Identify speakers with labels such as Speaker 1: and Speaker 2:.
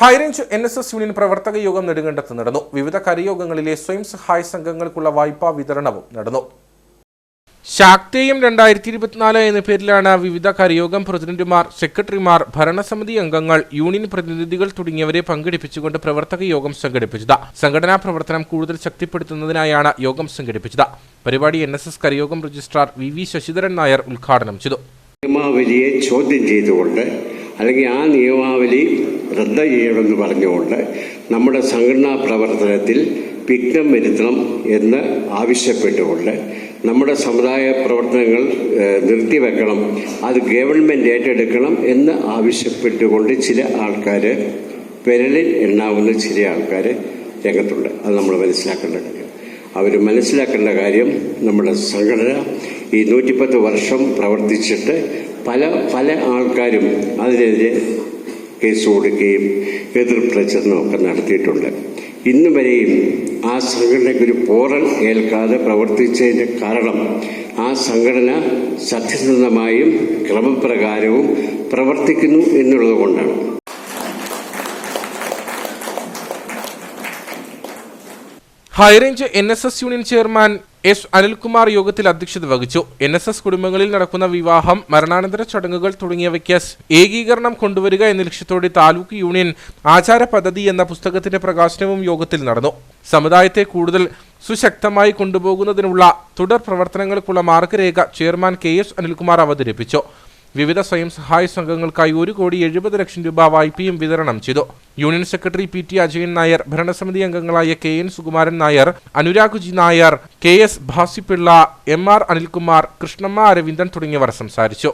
Speaker 1: High range N S S union പ്രവർത്തക യോഗം നെടുങ്കണ്ടത്ത് നടന്നു. വിവിധ കരയോഗങ്ങളിലെ സ്വയം സഹായ സംഘങ്ങൾക്കുള്ള വായ്പാ വിതരണവും നടന്നു. ശാക്തേയം രണ്ടായിരത്തി ഇരുപത്തിനാല് എന്ന പേരിലാണ് വിവിധ കരയോഗം പ്രസിഡന്റുമാർ സെക്രട്ടറിമാർ ഭരണസമിതി അംഗങ്ങൾ യൂണിയൻ പ്രതിനിധികൾ തുടങ്ങിയവരെ പങ്കെടുപ്പിച്ചുകൊണ്ട് പ്രവർത്തക യോഗം സംഘടിപ്പിച്ചത്. സംഘടനാ പ്രവർത്തനം കൂടുതൽ ശക്തിപ്പെടുത്തുന്നതിനായാണ് യോഗം സംഘടിപ്പിച്ചത്. പരിപാടി N S S കരയോഗം registrar V V Sasidharan Nair ഉദ്ഘാടനം ചെയ്തു.
Speaker 2: നിയമാവലിയെ ചോദ്യം ചെയ്തുകൊണ്ട് അല്ലെങ്കിൽ ആ നിയമാവലി റദ്ദ് ചെയ്യണമെന്ന് പറഞ്ഞുകൊണ്ട് നമ്മുടെ സംഘടനാ പ്രവർത്തനത്തിൽ വിഘ്നം വരുത്തണം എന്ന് ആവശ്യപ്പെട്ടുകൊണ്ട് നമ്മുടെ സമുദായ പ്രവർത്തനങ്ങൾ നിർത്തിവെക്കണം അത് ഗവൺമെന്റ് ഏറ്റെടുക്കണം എന്ന് ആവശ്യപ്പെട്ടുകൊണ്ട് ചില ആൾക്കാർ വിരലിൽ എണ്ണാവുന്ന ചില ആൾക്കാർ രംഗത്തുണ്ട്. അത് നമ്മൾ മനസ്സിലാക്കേണ്ട കാര്യം. അവർ മനസ്സിലാക്കേണ്ട കാര്യം നമ്മുടെ സംഘടന ഈ നൂറ്റിപ്പത്ത് വർഷം പ്രവർത്തിച്ചിട്ട് പല പല ആൾക്കാരും അതിനെതിരെ കേസ് കൊടുക്കുകയും എതിർ പ്രചരണവും ഒക്കെ നടത്തിയിട്ടുണ്ട്. ഇന്ന് വരെയും ആ സംഘടനയ്ക്ക് ഒരു പോറൽ ഏൽക്കാതെ പ്രവർത്തിച്ചതിന്റെ കാരണം ആ സംഘടന സത്യസന്ധമായും ക്രമപ്രകാരവും പ്രവർത്തിക്കുന്നു എന്നുള്ളത് കൊണ്ടാണ്.
Speaker 1: High range N S S union chairman S Anilkumar യോഗത്തിൽ അധ്യക്ഷത വഹിച്ചു. എൻ എസ് എസ് കുടുംബങ്ങളിൽ നടക്കുന്ന വിവാഹം മരണാനന്തര ചടങ്ങുകൾ തുടങ്ങിയവയ്ക്ക് ഏകീകരണം കൊണ്ടുവരിക എന്ന ലക്ഷ്യത്തോടെ താലൂക്ക് യൂണിയൻ ആചാര പദ്ധതി എന്ന പുസ്തകത്തിന്റെ പ്രകാശനവും യോഗത്തിൽ നടന്നു. സമുദായത്തെ കൂടുതൽ സുശക്തമായി കൊണ്ടുപോകുന്നതിനുള്ള തുടർ പ്രവർത്തനങ്ങൾക്കുള്ള മാർഗരേഖ ചെയർമാൻ കെ എസ് അനിൽകുമാർ അവതരിപ്പിച്ചു. വിവിധ സ്വയം സഹായ സംഘങ്ങൾക്കായി ഒരു കോടി എഴുപത് ലക്ഷം രൂപ വായ്പയും വിതരണം ചെയ്തു. Union secretary P T Ajayan Nair ഭരണസമിതി അംഗങ്ങളായ K N Sukumaran Nair Anuragji Nair K S Bhasipillai M R Anilkumar Krishnamma Aravindan തുടങ്ങിയവർ സംസാരിച്ചു.